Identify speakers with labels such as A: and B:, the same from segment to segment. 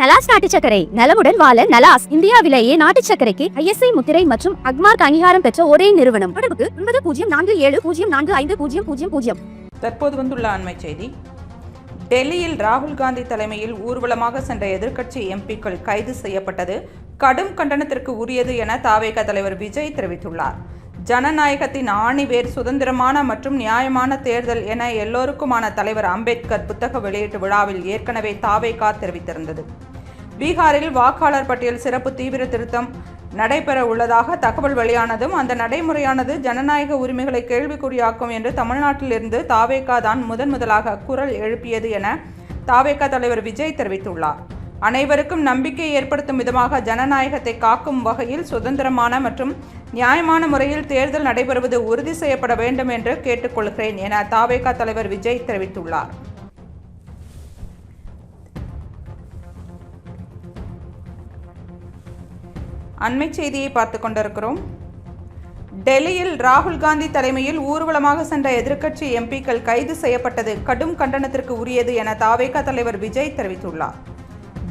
A: நலாஸ் நாட்டு சக்கரை நலமுடன் வாழ நலாஸ் இந்தியாவிலேயே நாட்டு சக்கரைக்கு ஐஎஸ்ஐ முத்திரை மற்றும் அக்மார்க் அங்கீகாரம் பெற்ற ஒரே நிறுவனம். தொடர்புக்கு ஒன்பது பூஜ்ஜியம் நான்கு ஏழு பூஜ்ஜியம் நான்கு ஐந்து பூஜ்ஜியம் பூஜ்ஜியம் பூஜ்ஜியம்.
B: தற்போது வந்துள்ள அண்மை செய்தி. டெல்லியில் ராகுல் காந்தி தலைமையில் ஊர்வலமாக சென்ற எதிர்க்கட்சி எம்பிக்கள் கைது செய்யப்பட்டது. கடும் கண்டனத்திற்கு உரியது என தாவேக தலைவர் விஜய் தெரிவித்துள்ளார். ஜனநாயகத்தின் ஆணிவேர் சுதந்திரமான மற்றும் நியாயமான தேர்தல் என எல்லோருக்குமான தலைவர் அம்பேத்கர் புத்தக வெளியீட்டு விழாவில் ஏற்கனவே தாவேகா தெரிவித்திருந்தது. பீகாரில் வாக்காளர் பட்டியல் சிறப்பு தீவிர திருத்தம் நடைபெற உள்ளதாக தகவல் வெளியானதும் அந்த நடைமுறையானது ஜனநாயக உரிமைகளை கேள்விக்குறியாக்கும் என்று தமிழ்நாட்டிலிருந்து தாவேகா தான் முதன் முதலாக குரல் எழுப்பியது என தாவேகா தலைவர் விஜய் தெரிவித்துள்ளார். அனைவருக்கும் நம்பிக்கை ஏற்படுத்தும் விதமாக ஜனநாயகத்தை காக்கும் வகையில் சுதந்திரமான மற்றும் நியாயமான முறையில் தேர்தல் நடைபெறுவது உறுதி செய்யப்பட வேண்டும் என்று கேட்டுக்கொள்கிறேன் என தாவேகா தலைவர் விஜய் தெரிவித்துள்ளார். அண்மை செய்தியை பார்த்து கொண்டிருக்கிறோம். டெல்லியில் ராகுல் காந்தி தலைமையில் ஊர்வலமாக சென்ற எதிர்க்கட்சி எம்பிக்கள் கைது செய்யப்பட்டது கடும் கண்டனத்திற்கு உரியது என தாவேக தலைவர் விஜய் தெரிவித்துள்ளார்.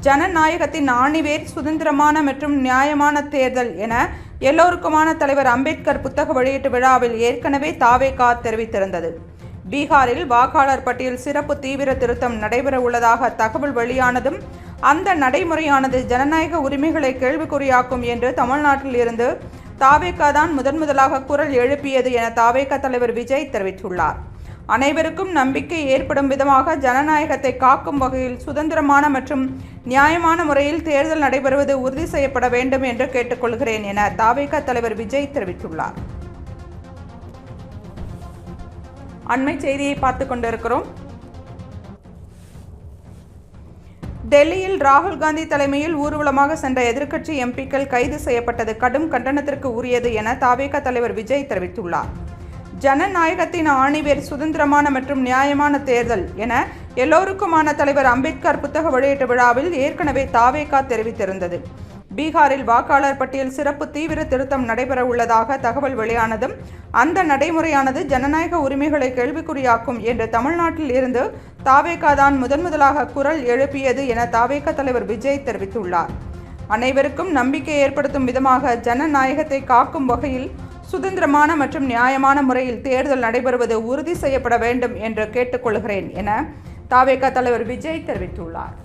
B: ஜனநாயகத்தின் ஆணிவேர் சுதந்திரமான மற்றும் நியாயமான தேர்தல் என எல்லோருக்குமான தலைவர் அம்பேத்கர் புத்தக வெளியீட்டு விழாவில் ஏற்கனவே தாவேகா தெரிவித்திருந்தது. பீகாரில் வாக்காளர் பட்டியல் சிறப்பு தீவிர திருத்தம் நடைபெற உள்ளதாக தகவல் வெளியானதும் அந்த நடைமுறையானது ஜனநாயக உரிமைகளை கேள்விக்குறியாக்கும் என்று தமிழ்நாட்டில் இருந்து தாவேகா தான் முதன் முதலாக குரல் எழுப்பியது என தாவேகா தலைவர் விஜய் தெரிவித்துள்ளார். அனைவருக்கும் நம்பிக்கை ஏற்படும் விதமாக ஜனநாயகத்தை காக்கும் வகையில் சுதந்திரமான மற்றும் நியாயமான முறையில் தேர்தல் நடைபெறுவது உறுதி செய்யப்பட வேண்டும் என்று கேட்டுக்கொள்கிறேன் என தாவேகா தலைவர் விஜய் தெரிவித்துள்ளார். அண்மை செய்தியை பார்த்து கொண்டிருக்கிறோம். டெல்லியில் ராகுல் காந்தி தலைமையில் ஊர்வலமாக சென்ற எதிர்க்கட்சி எம்பிக்கள் கைது செய்யப்பட்டது கடும் கண்டனத்திற்கு உரியது என தாவேக தலைவர் விஜய் தெரிவித்துள்ளார். ஜனநாயகத்தின் ஆணிவேர் சுதந்திரமான மற்றும் நியாயமான தேர்தல் என எல்லோருக்குமான தலைவர் அம்பேத்கர் புத்தக வெளியீட்டு விழாவில் ஏற்கனவே தாவேகா தெரிவித்திருந்தது. பீகாரில் வாக்காளர் பட்டியல் சிறப்பு தீவிர திருத்தம் நடைபெற உள்ளதாக தகவல் வெளியானதும் அந்த நடைமுறையானது ஜனநாயக உரிமைகளை கேள்விக்குறியாக்கும் என்று தமிழ்நாட்டில் இருந்து தாவேகா தான் முதன் முதலாக குரல் எழுப்பியது என தாவேகா தலைவர் விஜய் தெரிவித்துள்ளார். அனைவருக்கும் நம்பிக்கை ஏற்படுத்தும் விதமாக ஜனநாயகத்தை காக்கும் வகையில் சுதந்திரமான மற்றும் நியாயமான முறையில் தேர்தல் நடைபெறுவது உறுதி செய்யப்பட வேண்டும் என்று கேட்டுக்கொள்கிறேன் என தாவேகா தலைவர் விஜய் தெரிவித்துள்ளார்.